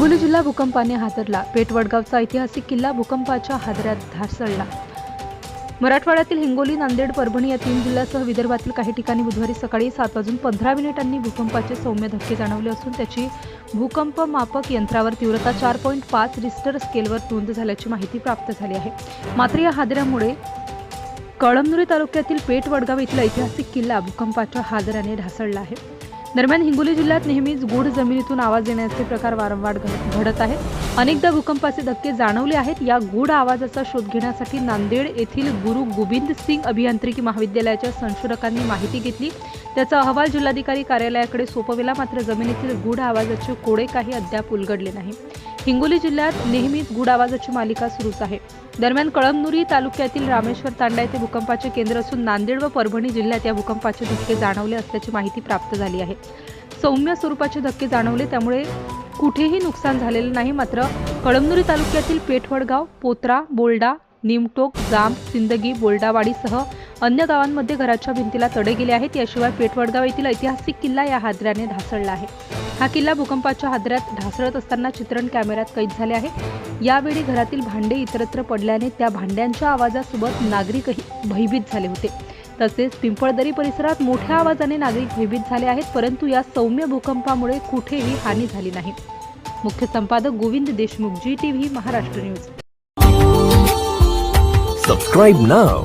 हिंगोली जिल्हा भूकंपाने हादरला. पेठवडगावचा ऐतिहासिक किल्ला भूकंपाच्या हादऱ्यात ढासळला. मराठवाड्यातील हिंगोली नांदेड परभणी या तीन जिल्ह्यासह विदर्भातील काही ठिकाणी बुधवारी सकाळी सात वाजून पंधरा मिनिटांनी भूकंपाचे सौम्य धक्के जाणवले असून त्याची भूकंप मापक यंत्रावर तीव्रता चार पॉईंट पाच रिस्टर स्केलवर नोंद झाल्याची माहिती प्राप्त झाली आहे. मात्र या हादऱ्यामुळे कळमनुरी तालुक्यातील पेठ वडगाव येथील ऐतिहासिक किल्ला भूकंपाच्या हादऱ्याने ढासळला आहे. दरम्यान हिंगोली जिल्ह्यात नेहमीच गूढ जमिनीतून आवाज येण्याचे प्रकार वारंवार घड- घडत आहेत. अनेकदा भूकंपाचे धक्के जाणवले आहेत. या गूढ आवाजाचा शोध घेण्यासाठी नांदेड येथील गुरु गोविंद सिंग अभियांत्रिकी महाविद्यालयाच्या संशोधकांनी माहिती घेतली. त्याचा अहवाल जिल्हाधिकारी कार्यालयाकडे सोपविला. मात्र जमिनीतील गूढ आवाजाचे कोडे काही अद्याप उलगडले नाही. हिंगोली जिल्ह्यात नेहमीच गूढ आवाजाची मालिका सुरूच आहे. दरम्यान कळमनुरी तालुक्यातील रामेश्वर तांडा येथे भूकंपाचे केंद्र असून नांदेड व परभणी जिल्ह्यात या भूकंपाचे धक्के जाणवले असल्याची माहिती प्राप्त झाली आहे. सौम्य स्वरूपाचे धक्के जाणवले त्यामुळे कुठेही नुकसान झालेलं नाही. मात्र कळमनुरी तालुक्यातील पेठवडगाव पोत्रा बोल्डा निमटोक जाम सिंदगी बोल्डावाडीसह अन्य गावांमध्ये घराच्या भिंतीला तडे गेले आहेत. याशिवाय पेठवडगाव येथील ऐतिहासिक किल्ला या हादऱ्याने ढासळला आहे. हा किल्ला भूकंपाच्या हादऱ्यात ढासळत असताना चित्रण कॅमेऱ्यात कैद झाले आहे. यावेळी घरातील भांडे इतरत्र पडल्याने त्या भांड्यांच्या आवाजासोबत नागरिकही भयभीत झाले होते. तसेच पिंपळदरी परिसरात मोठ्या आवाजाने नागरिक भयभीत झाले आहेत परंतु या सौम्य भूकंपामुळे कुठेही हानी झाली नाही. मुख्य संपादक Govind Deshmukh ji TV Maharashtra news. Subscribe नाव